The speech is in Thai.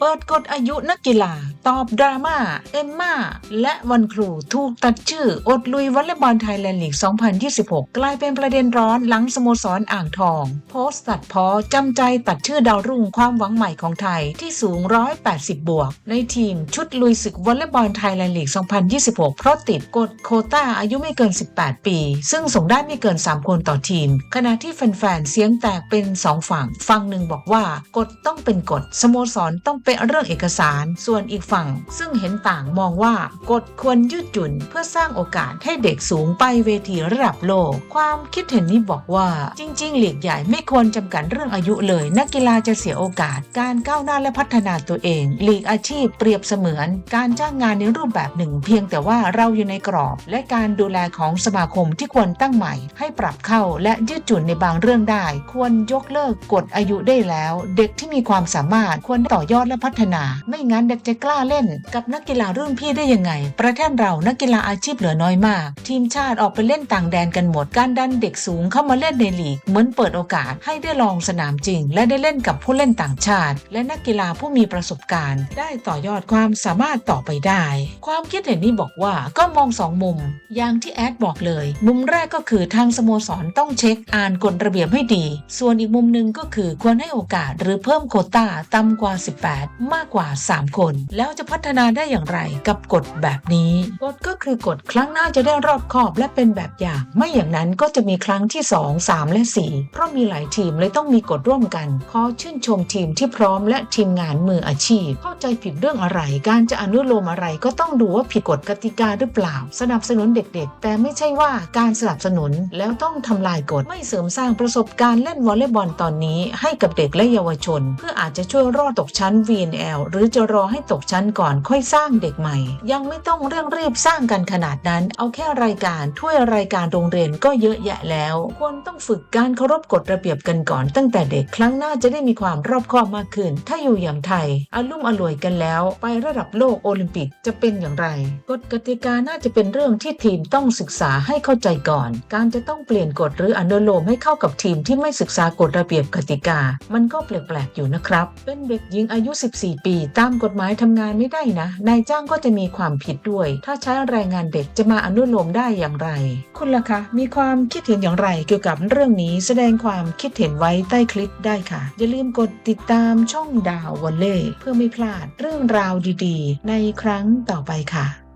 เปิดกฎอายุนักกีฬา ตอบดราม่า เอมมาและวันครูถูกตัดชื่อ อดลุยวอลเลย์บอลไทยแลนด์ลีก 2026 กลายเป็นประเด็นร้อนหลังสโมสรอ่างทอง โพสต์ตัดพอจำใจตัดชื่อดาวรุ่งความหวังใหม่ของไทยที่สูง 180 บวก ในทีมชุดลุยศึกวอลเลย์บอลไทยแลนด์ลีก 2026 เพราะติดกฎโคต้าอายุไม่เกิน 18 ปี ซึ่งส่งได้ไม่เกิน 3 คนต่อทีม ขณะที่แฟนๆเสียงแตกเป็น 2 ฝั่ง ฝั่งหนึ่งบอกว่ากฎต้องเป็นกฎสโมสรต้องเป็นเรื่องเอกสาร ส่วนอีกฝั่ง ซึ่งเห็นต่างมองว่ากฎควรยืดหยุ่นเพื่อสร้างโอกาสให้เด็กสูงไปเวทีระดับโลก ความคิดเห็นนี้บอกว่าจริง ๆ หลีกใหญ่ไม่ควรจำกัดเรื่องอายุเลย นักกีฬาจะเสียโอกาส การก้าวหน้าและพัฒนาตัวเอง หลีกอาชีพเปรียบเสมือน การจ้างงานในรูปแบบหนึ่ง เพียงแต่ว่าเราอยู่ในกรอบ และการดูแลของสมาคมที่ควรตั้งใหม่ ให้ปรับเข้าและยืดหยุ่นในบางเรื่องได้ ควรยกเลิกกฎอายุได้แล้ว เด็กที่มีความสามารถควรต่อยอดและพัฒนา ไม่งั้นเด็กจะกล้าเล่น กับนักกีฬารุ่นพี่ได้ยังไง ประเทศเรานักกีฬาอาชีพเหลือน้อยมาก ทีมชาติออกไปเล่นต่างแดนกันหมด การดันเด็กสูงเข้ามาเล่นในลีกเหมือนเปิดโอกาสให้ได้ลองสนามจริง และได้เล่นกับผู้เล่นต่างชาติ และนักกีฬาผู้มีประสบการณ์ ได้ต่อยอดความสามารถต่อไปได้ ความคิดเห็นนี้บอกว่าก็มองสองมุม อย่างที่แอดบอกเลย มุมแรกก็คือทางสโมสรต้องเช็คอ่านกฎระเบียบให้ดี ส่วนอีกมุมหนึ่งก็คือควรให้โอกาสหรือเพิ่มโคต้าต่ำกว่า 18มากกว่า 3 คน แล้วจะพัฒนาได้อย่างไรกับกฎแบบนี้ กฎก็คือกฎครั้งหน้าจะได้รอบคอบและเป็นแบบอย่าง ไม่อย่างนั้นก็จะมีครั้งที่ 2 3 และ 4 เพราะมีหลายทีมเลยต้องมีกฎร่วมกัน ขอชื่นชมทีมที่พร้อมและทีมงานมืออาชีพ เข้าใจผิดเรื่องอะไร การจะอนุโลมอะไรก็ต้องดูว่าผิดกฎกติกาหรือเปล่า สนับสนุนเด็กๆ แต่ไม่ใช่ว่าการสนับสนุนแล้วต้องทำลายกฎไม่เสริมสร้างประสบการณ์เล่นวอลเลย์บอลตอนนี้ ให้กับเด็กและเยาวชน เพื่ออาจจะช่วยรอดตกชั้น VNL หรือจะรอให้ตกชั้นก่อนค่อยสร้างเด็กใหม่ ยังไม่ต้องเร่งรีบสร้างกันขนาดนั้น เอาแค่รายการถ้วยรายการโรงเรียนก็เยอะแยะแล้ว ควรต้องฝึกการเคารพกฎระเบียบกันก่อนตั้งแต่เด็กครั้งหน้าจะได้มีความรอบคอบมากขึ้น ถ้าอยู่อย่างไทยอารุ่มอร่วยกันแล้ว ไประดับโลกโอลิมปิกจะเป็นอย่างไรกฎกติกาน่าจะเป็นเรื่องที่ทีมต้องศึกษาให้เข้าใจก่อน การจะต้องเปลี่ยนกฎหรืออนุโลมให้เข้ากับทีมที่ไม่ศึกษากฎระเบียบกติกา มันก็แปลกๆอยู่นะครับ เป็นเด็กหญิงอายุ14 ปี ตามกฎหมายทำงานไม่ได้นะ นายจ้างก็จะมีความผิดด้วย ถ้าใช้แรงงานเด็กจะมาอนุโลมได้อย่างไร คุณล่ะคะมีความคิดเห็นอย่างไรเกี่ยวกับเรื่องนี้แสดงความคิดเห็นไว้ใต้คลิปได้ค่ะ อย่าลืมกดติดตามช่องดาววอลเล่เพื่อไม่พลาดเรื่องราวดีๆ ในครั้งต่อไปค่ะ